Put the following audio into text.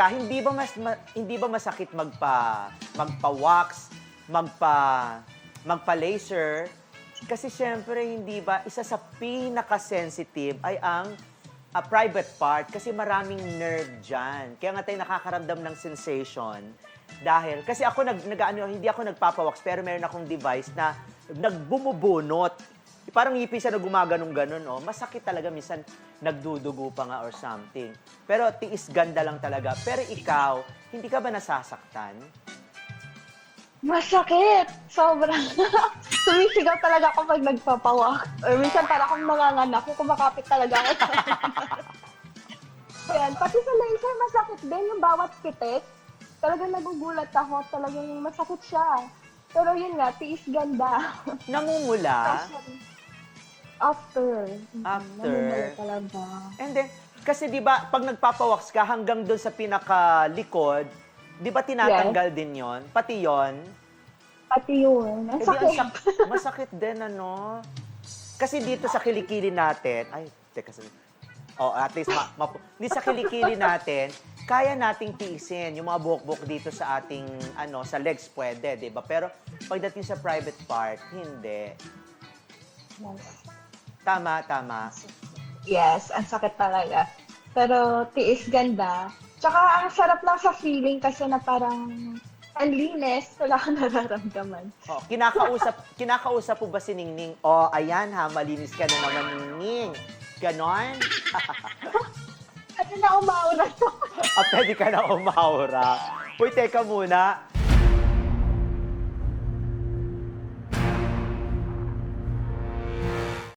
ka, hindi ba mas ma- hindi ba masakit magpa magpa-wax, magpa magpa-laser? Kasi syempre hindi ba isa sa pinaka-sensitive ay ang a private part kasi maraming nerve diyan. Kaya nga tayo nakakaramdam ng sensation dahil kasi ako nag, nag ano, hindi ako nagpapawax pero meron akong device na nagbumubunot. Parang ngipin siya na gumaganong ganon, oh. Masakit talaga, minsan nagdudugo pa nga or something. Pero tiis ganda lang talaga. Pero ikaw, hindi ka ba nasasaktan? Masakit! Sobrang. Sumisigaw talaga ako pag nagpapawak. Or minsan para akong nanganganak, kung kumakapit talaga ako. Ayan, pati sa laser, masakit din yung bawat pitik. Talagang nagugulat ako, talagang masakit siya. Pero yun nga, tiis ganda. Namumula? After. After. Namumula talaga. And then, kasi di ba, pag nagpapawax ka hanggang doon sa pinakalikod, di ba tinatanggal din yon Pati yon Pati yun. Ang Eh, sakit. sak- masakit din, ano? Kasi dito sa kilikili natin, ay, teka, sabi. Oh, at least, ma, ma- di sa kilikili natin, kaya nating tiisin yung mga buhok-buhok dito sa ating, ano, sa legs pwede, di ba? Pero pagdating sa private part, hindi. Tama, tama. Yes, ang sakit talaga. Pero tiis ganda. Tsaka ang sarap lang sa feeling kasi na parang ang linis, wala kang nararamdaman. Oh, kinakausap, kinakausap po ba si Ningning? Oh, ayan ha, malinis ka na naman, Ningning. Ganon? Ano na umaura to? ah, pwede ka na umaura. Uy, teka muna.